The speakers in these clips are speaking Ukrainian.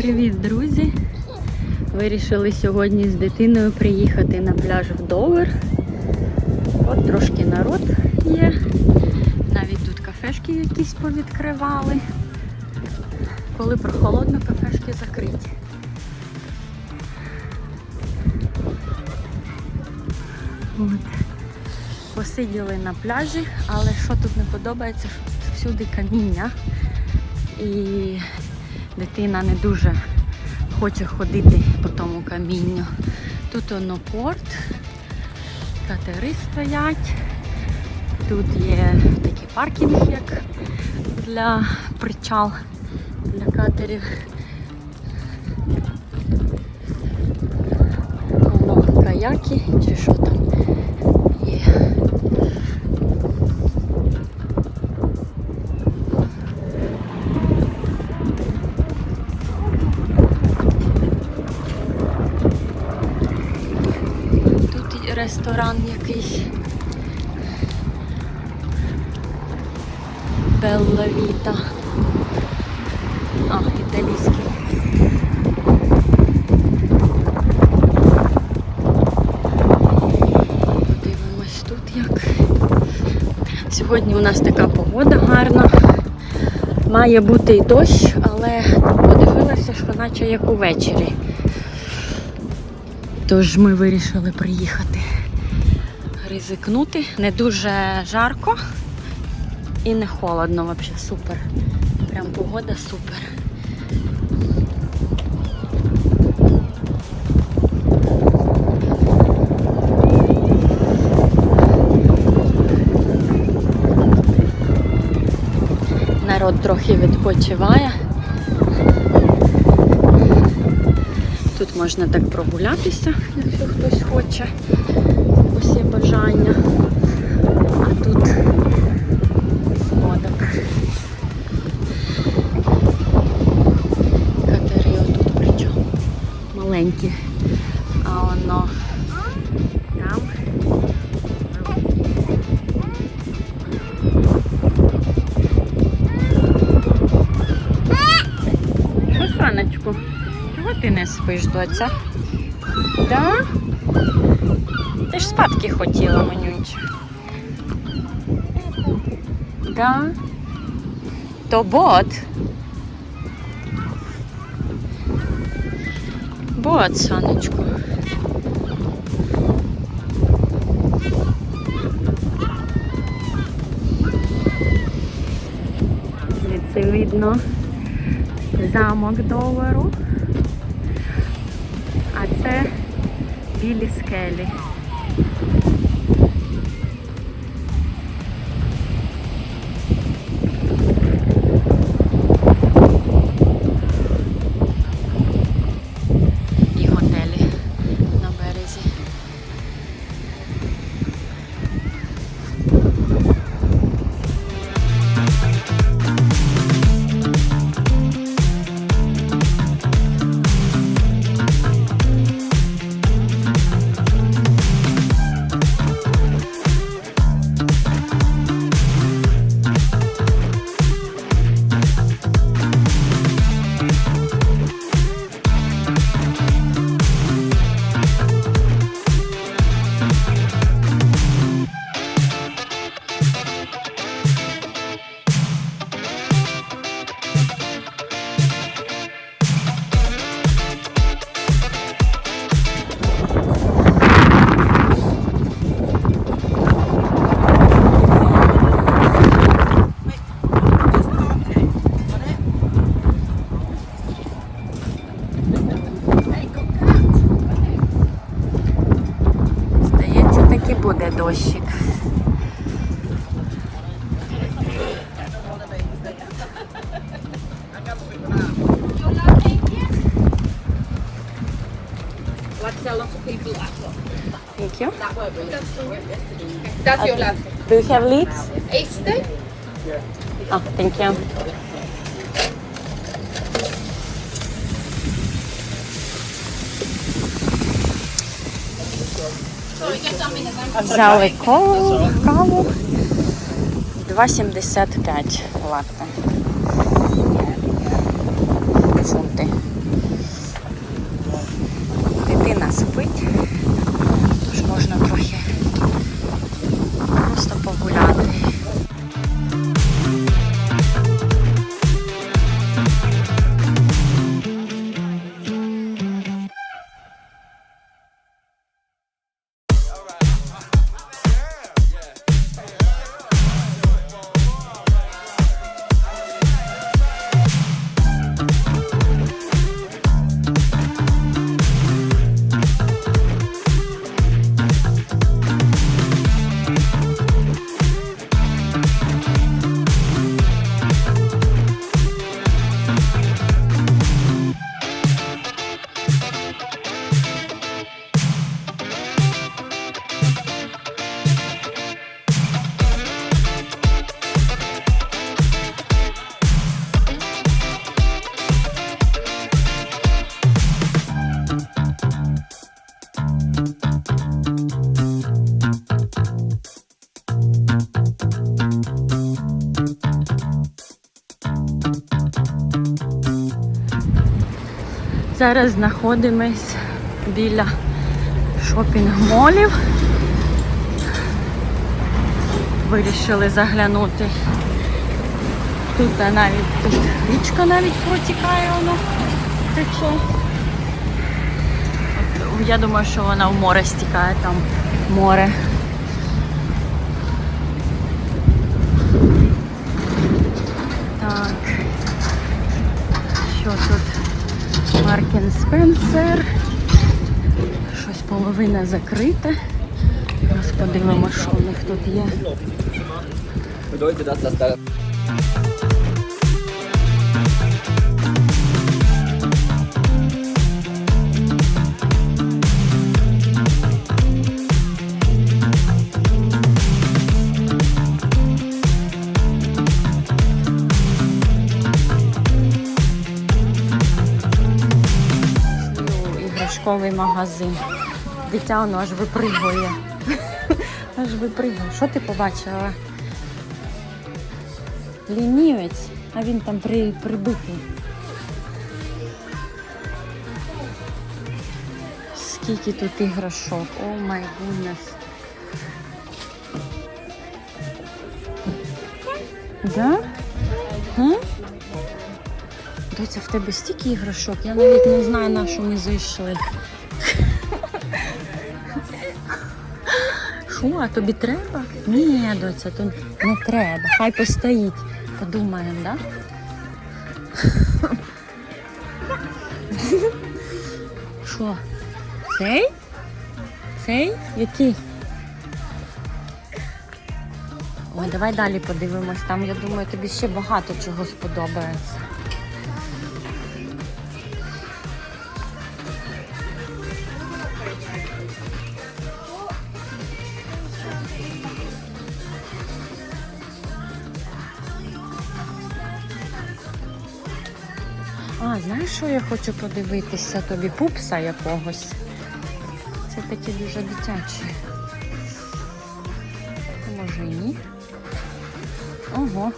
Привіт, друзі! Вирішили сьогодні з дитиною приїхати на пляж в Довер. От трошки народ є. Навіть тут кафешки якісь повідкривали. Коли прохолодно, кафешки закриті. От. Посиділи на пляжі, але що тут не подобається, що тут всюди каміння. І дитина не дуже хоче ходити по тому камінню. Тут воно порт, катери стоять. Тут є такий паркінг, як для причал для катерів. Воно каяки чи що там ресторан якийсь. Белла Віта. А, італійський. Подивимось тут як. Сьогодні у нас така погода гарна. Має бути і дощ, але подивилася, що наче як увечері. Тож ми вирішили приїхати ризикнути. Не дуже жарко і не холодно, взагалі супер. Прям погода супер. Народ трохи відпочиває. Тут можна так прогулятися, якщо хтось хоче. Є бажання. А тут сходок. Катери отут причому. Маленькі. А воно там. Що, Саночку? Чого ти не спиш, доця? Да? Спадки хотіла, манюнч. Да? То бот. Бот, сонечко. Звідси видно замок Доверу. А це білі скелі. a lot of people that Thank you. that won't be. That's your last. Do you have leads? Easter? Ah, thank you. Взяли колу, каву. 2,75 латте. Зараз знаходимось біля шопінг-молів. Вирішили заглянути. Тут навіть тут річка навіть протікає, воно тече. Я думаю, що вона в море стікає, там море. Маркен Спенсер. Щось половина закрита. Зараз подивимося, що у них тут є. Іграшковий магазин. Дитя воно аж випригує. Аж випригує. Що ти побачила? Лінівець, а він там при, прибитий. Скільки тут іграшок. О май гуднес. Да? М? Доця, в тебе стільки іграшок, я навіть не знаю, на що ми зайшли. Що, а тобі треба? Ні, доця, то не треба. Хай постоїть. Подумаємо, да? Що? Цей? Цей? Який? Ой, давай далі подивимось. Там, я думаю, тобі ще багато чого сподобається. Знаєш, що я хочу подивитися тобі? Пупса якогось. Це такі дуже дитячі. Може і ні. Ого.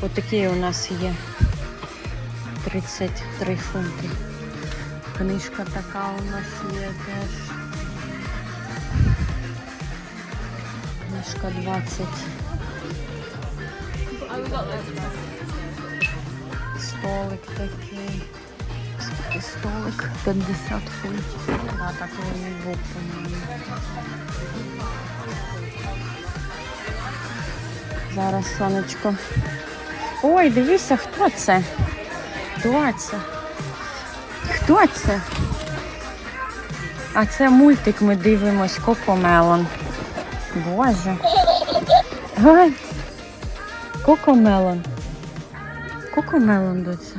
Отакі у нас є 33 фунти. Книжка така у нас є теж. Книжка 20. Столик такий. Столик? 50 фунтів. Да, так він і по-моєму. Зараз сонечко. Ой, дивися, хто це? Хто це? Хто це? А це мультик ми дивимось Кокомелон. Боже. Кокомелон. Кокомелон, доця.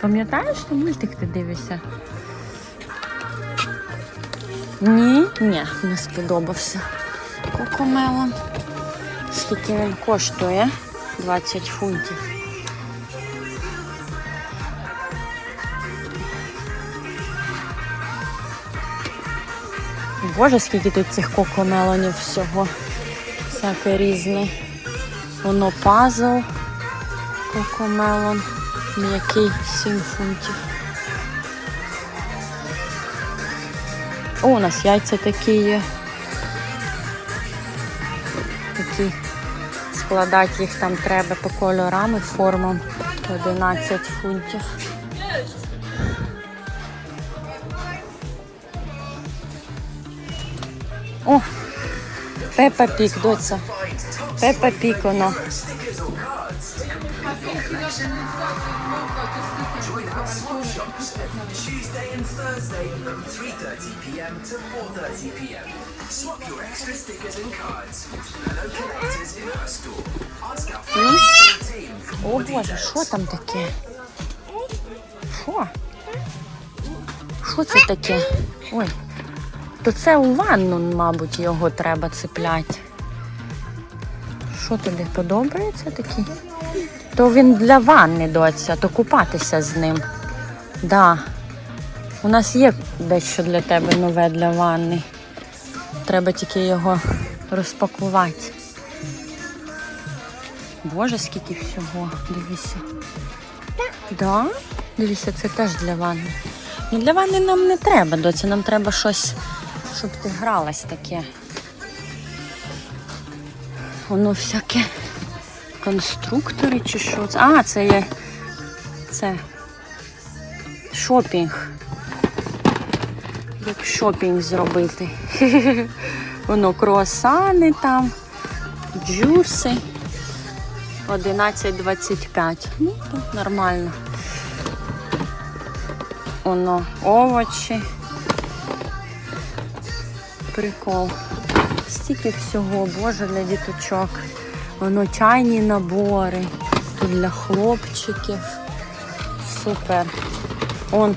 Пам'ятаєш, що мультик ти дивишся? Ні, ні, не сподобався. Кокомелон. Скільки він коштує? 20 фунтів. Боже, скільки тут цих кокомелонів всього. Всяке різне. Воно пазл. Кокомелон. М'який 7 фунтів. О, у нас яйця такі є. Такі складати їх там треба по кольорам і формам. 11 фунтів. О, Пепа Пік, доця. Пепа Пік воно. Tuesday and Thursday from 3.30pm to 4.30pm. Swap your extra stickers and cards with fellow collectors in our store. Ask our friends team for О more Боже, details. що там таке? Що? Що це таке? Ой. То це у ванну, мабуть, його треба цепляти. Що тобі подобається такий? То він для ванни, доця, то купатися з ним. Да. У нас є дещо для тебе нове для ванни. Треба тільки його розпакувати. Боже, скільки всього. Дивися. Да? Дивіться, це теж для ванни. Ну, для ванни нам не треба, доці, нам треба щось, щоб ти гралась таке. Воно всяке конструктори чи що. А, це є. Це шопінг. Як шопінг зробити. Воно круасани там, джуси. 11.25. Ну, то нормально. Воно овочі. Прикол. Стільки всього, боже, для діточок. Воно чайні набори. Для хлопчиків. Супер. Он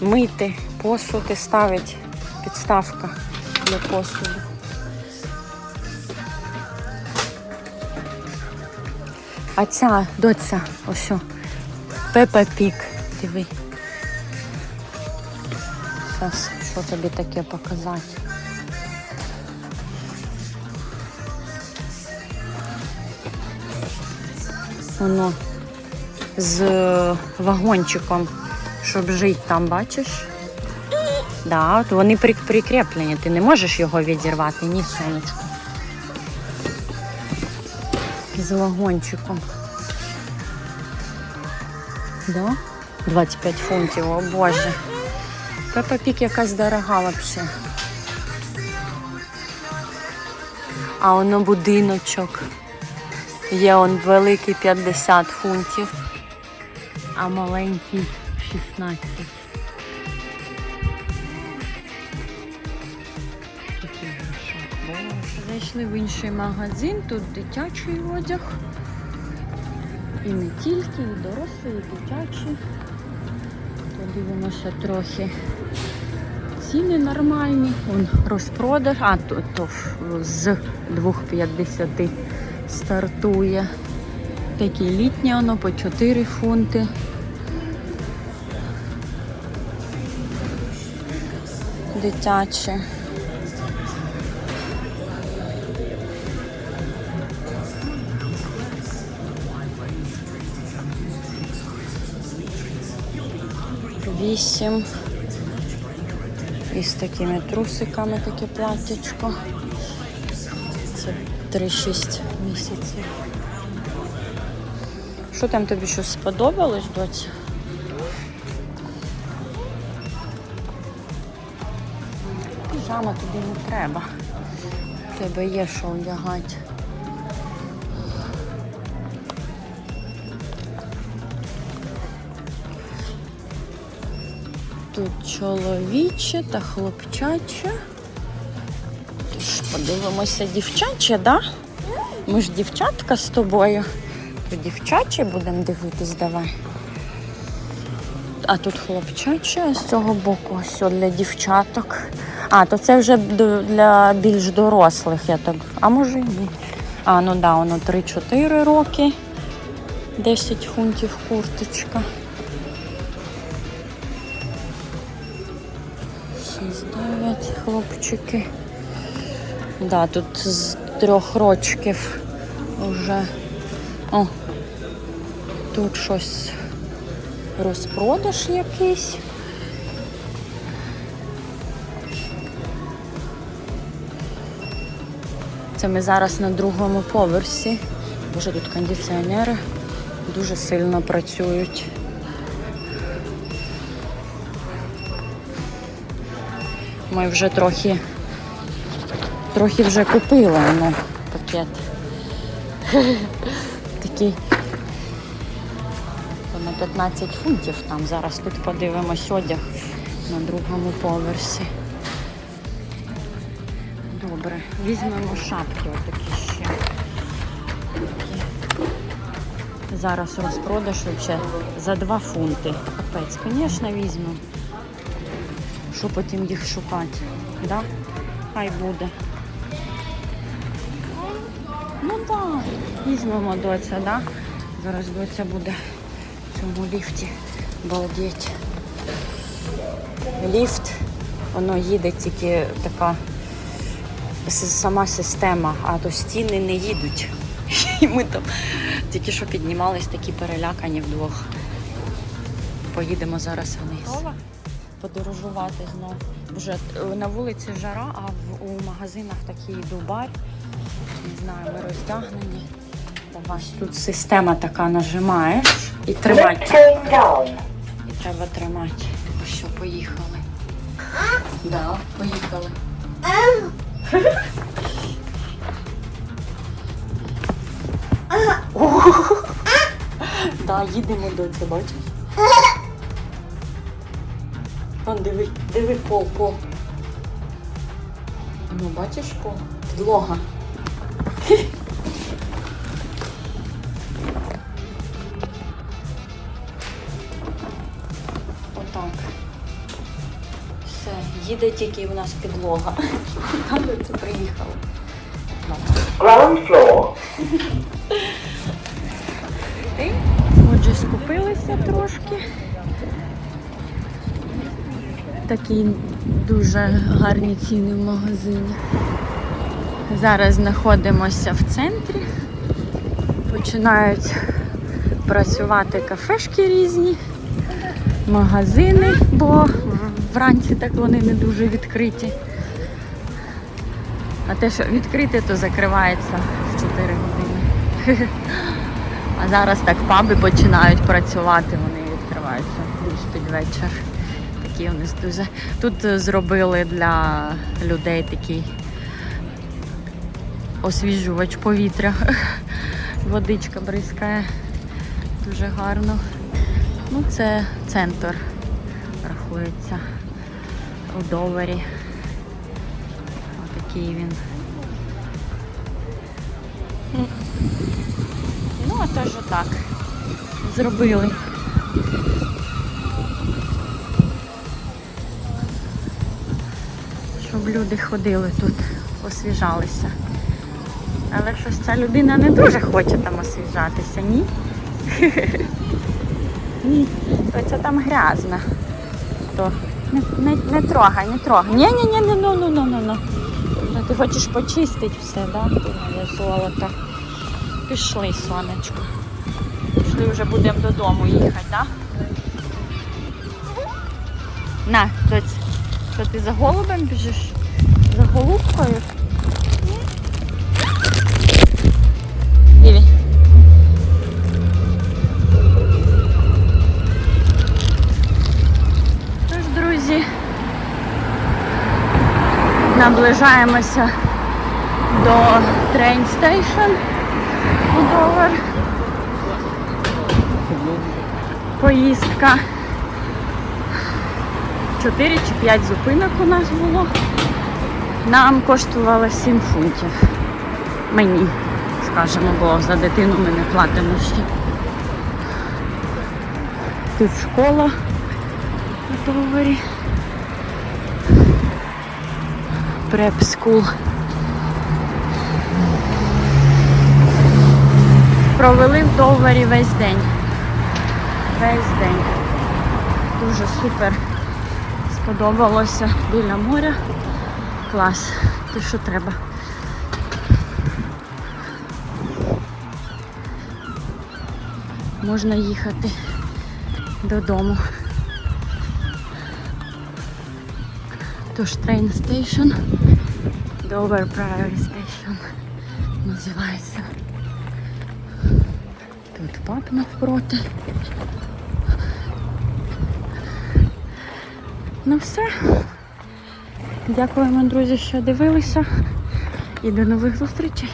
мити, посуди ставить. Підставка для посуду. А ця доця, ось Пепа Пік. Диви. Зараз, що тобі таке показати? Воно з вагончиком, щоб жити там, бачиш? Да, от вони при- прикріплені, ти не можеш його відірвати, ні, сонечко. З вагончиком. Да? 25 фунтів, о боже. Пепа Пік якась дорога взагалі. А воно будиночок. Є он великий 50 фунтів, а маленький 16. Такий грошок. Боже. Зайшли в інший магазин, тут дитячий одяг. І не тільки, і дорослий, і дитячий. Подивимося трохи. Ціни нормальні. Вон розпродаж. А, то, то з 2,50 стартує. Такі літні воно по 4 фунти. Дитяче. Вісім. І з такими трусиками таке платтячко. Це 3-6 місяців. Що там тобі щось сподобалось, доця? Піжама тобі не треба. Тебе є що одягати. Тут чоловіче та хлопчаче. Подивимося дівчаче, да? Ми ж дівчатка з тобою. То дівчаче будемо дивитись, давай. А тут хлопчаче, а з цього боку ось для дівчаток. А, то це вже для більш дорослих, я так. А може і ні. А, ну да, воно 3-4 роки. 10 фунтів курточка. 6-9 хлопчики. Да, тут з трьох рочків вже. О, тут щось розпродаж якийсь. Це ми зараз на другому поверсі. Боже, тут кондиціонери дуже сильно працюють. Ми вже трохи, трохи вже купили ну, пакет. Такий на 15 фунтів там. Зараз тут подивимось одяг на другому поверсі. Добре, візьмемо шапки отакі ще. Зараз розпродаж взагалі за 2 фунти. Капець, звісно, візьмемо. Що потім їх шукати? Да? Хай буде. Візьмемо доця, да? Зараз доця буде в цьому ліфті. Балдеть. Ліфт, воно їде тільки така сама система, а то стіни не їдуть. І ми там тільки що піднімались такі перелякані вдвох. поїдемо зараз вниз. Подорожувати знов. Вже на вулиці жара, а в, у магазинах такий дубар. Не знаю, ми роздягнені. Давай. Тут система така нажимаєш і тримати. І треба тримати. Що, поїхали. Да, поїхали. Да, їдемо до це, бачиш? Вон, диви, диви пол, пол. Ну, бачиш пол? Підлога. Їде тільки у нас підлога. Це приїхали. Ground floor. Отже, скупилися трошки. Такі дуже гарні ціни в магазині. Зараз знаходимося в центрі. Починають працювати кафешки різні, магазини, бо вранці так вони не дуже відкриті. А те, що відкрите, то закривається в 4 години. А зараз так паби починають працювати, вони відкриваються більш під вечір. Такі у нас дуже. Тут зробили для людей такий освіжувач повітря. Водичка бризкає дуже гарно. Ну, це центр рахується у доварі. Отакий він. Ну, а теж так. Зробили. Щоб люди ходили тут, освіжалися. Але щось ця людина не дуже хоче там освіжатися, ні? Ні, то це там грязно. То не, не, не трогай, не трогай. Ні, ні, ні, ну, ну, ну, ну, ну. Ти хочеш почистити все, да? Ти моє золото. Пішли, сонечко. Пішли вже будемо додому їхати, так? На, доць, що ти за голубем біжиш? За голубкою? Наближаємося до train station у Довар. Поїздка. 4 чи 5 зупинок у нас було. Нам коштувало 7 фунтів. Мені, скажімо, бо за дитину ми не платимо ще. Тут школа у Доварі. Prep School. Провели в Доварі весь день. Весь день. Дуже супер. Сподобалося біля моря. Клас. Те, що треба. Можна їхати додому. Тож train station. Dover Priory Station називається. Тут пап навпроти. Ну все. Дякуємо, друзі, що дивилися. І до нових зустрічей.